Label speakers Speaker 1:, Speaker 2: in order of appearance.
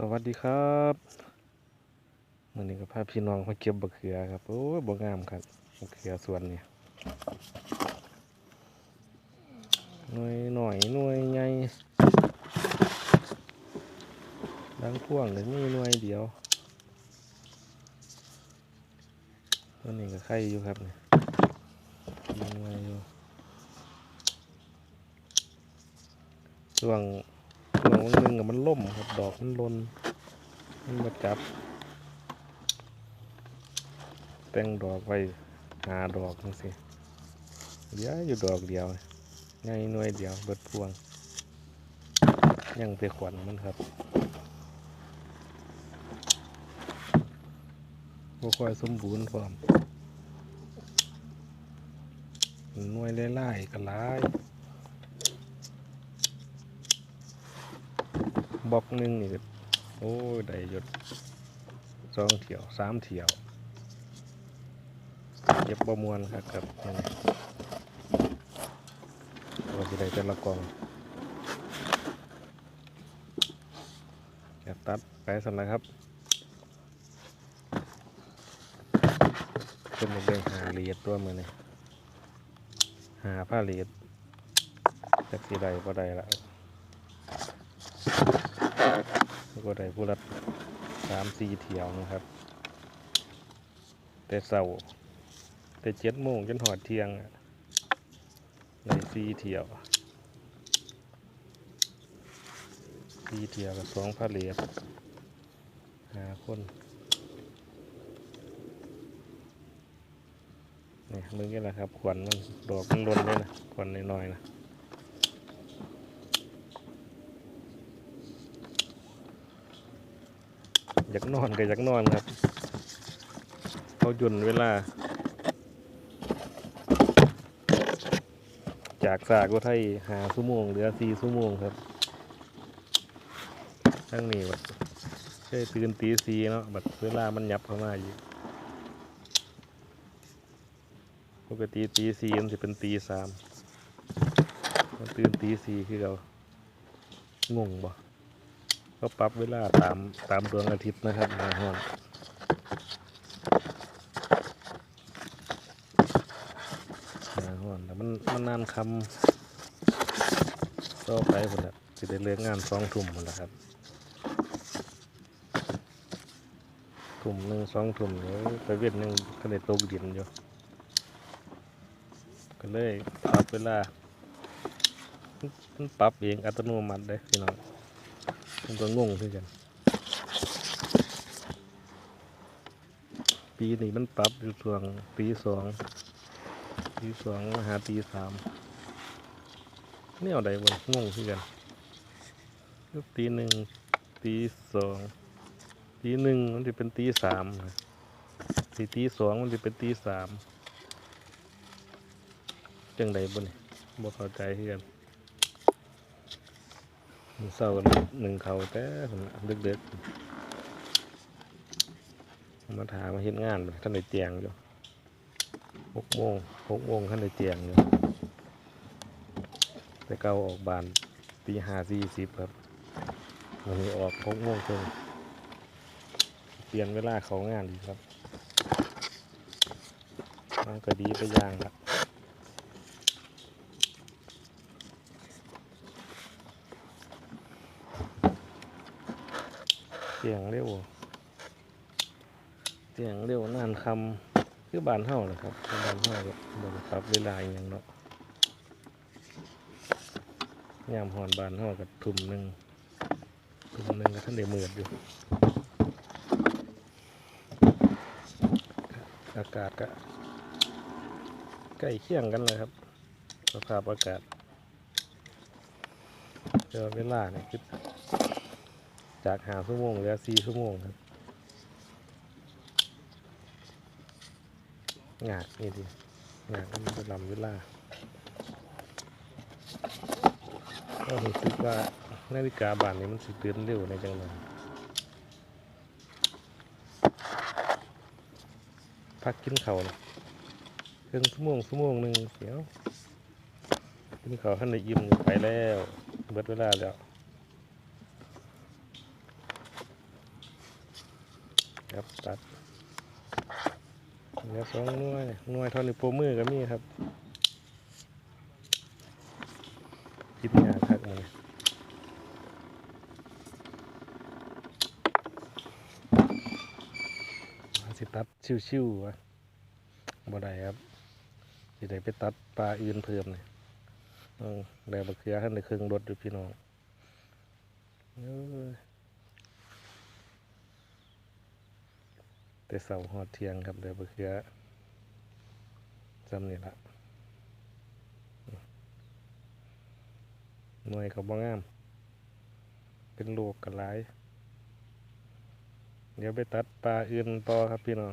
Speaker 1: สวัสดีครับมื่อนี้ก็พาพี่น้องมาเก็บบักเขือครับ โอ้ยบ่งามครับบักเขือสวนเนี่ยหน่วยหน่อยหน่วยใหญ่ดังพ่วงเลยมีหน่วยเดียวตัวนี้ก็ไข่อยู่ครับนี่มีหน่วยอยู่ช่วง ช่วงวันหนึ่งมันล่มครับ ดอกมันลนมันมาจับ แต่งดอกไว้หาดอกจังสิเหลืออยู่ดอกเดียวไงหน่วยเดียวเบิดพวง ยังไปขวัญมันครับบ่ค่อยสมบูรณ์พร้อมหน่วยไล่ๆก็หลาย บล็อกหนึ่งนี่โอ้ยได้หยดสองเที่ยวสามเที่ยวเก็บประมวลครับครับนี่ตัวที่ได้แต่ละกล่องจะตัดไปสันนะครับขึ้นมาเบ่งหาเหรียญตัวมือนี่หาผ้าเหรียญจากสีใดก็ได้ละ แล้วก็ได้ผู้ละสามสี่เที่ยวนะครับ แต่เสาแต่เจ็ดโมงจนหอดเที่ยงในสี่เที่ยวสี่เที่ยวกับสองพาเหลียญหาคนนี่มึงนี่แหละครับขวัญมันดอกมันหลนเลยนะขวัญน้อยๆนะ อยากนอนก็อยากนอนครับ เขาหยุ่นเวลา จากสากก็ไทยหาชั่วโมงเหลือสี่ชั่วโมงครับทั้งนี้แบบเคยตื่นตีสีเนาะบัดเวลามันยับเข้ามาอยู่ปกติตีสีมันจะเป็นตีสามมันตื่นตีสีคือเรางงบ่ ก็ปรับเวลาตามตามดวงอาทิตย์นะครับหนาห้อนหนาห้อนแต่มันมันนานคำต่อไปคนละจะได้เลิกงานสองทุ่มหมดแล้วครับทุ่มหนึ่งสองทุ่มเดี๋ยวไปเวียดหนึ่งก็ได้ตกดินอยู่ก็เลยปรับเวลามันปรับเองอัตโนมัติเลยพี่น้อง ผมก็งงคือกัน ปีนี้มันปรับอยู่ช่วงปีสองปีสองหาปีสามนี่เอาใดวะงงคือกันก็ตีหนึ่งตีสองตีหนึ่งมันจะเป็นตีสามตีตีสองมันจะเป็นตีสามจังใดบ่เนี่ยบ่เข้าใจคือกัน มื้อเศร้าหนึ่งเขาแต่ดึกดึกๆมาถามมาเห็นงานท่านในเตียงอยู่หกโมงหกโมงท่านในเตียงอยู่แต่เก้าออกบานตีห้าสี่สิบครับวันนี้ออกหกโมงครึ่งเปลี่ยนเวลาเขางานดีครับมันก็ดีไปอย่างละ สียงเร็วเสียงเร็วนานคำคือบานเท่าเลยครับบานเท่าแบบบนครับเวลาอย่างเนาะยามหอนบานเท่ากับทุ่มหนึ่งทุ่มหนึ่งก็ท่านได้เมือดอยู่อากาศก็ใกล้เคียงกันเลยครับ สภาพอากาศเจอเวลาเนี่ยคือ จากหาชั่วโมงเหลือสี่ชั่วโมงครับงากนี่ดิงากมันจะลำเวลาก็รู้สึกว่านาฬิกาบานนี้มันสิเตือนเร็วในจังเลยพักกินเขาวนะครึ่งชั่วโมงชั่วโมงหนึ่งเดี๋ยวกินเขาวขั้นในอิ่มไปแล้ว เบิดเวลาแล้ว ครับตัดเหลือสองหน่วยหน่วยทอนิ้วโป้งมือก็มีครับคิดยากครับมันว่าสิตัดชิวๆวะบ่ได้ครับสิได้ไปตัดปลาอื่นเพิ่มเลยอืมได้บักเขือให้ในเครื่องรถอยู่พี่น้องเอ้ย แต่เสาหอดเทียงครับเดี๋ยวเพื่อจำนี่ละหน่วยเขาบ้งาม เป็นโลกกันหลาย เดี๋ยวไปตัดปลาอื่นต่อครับพี่น้อง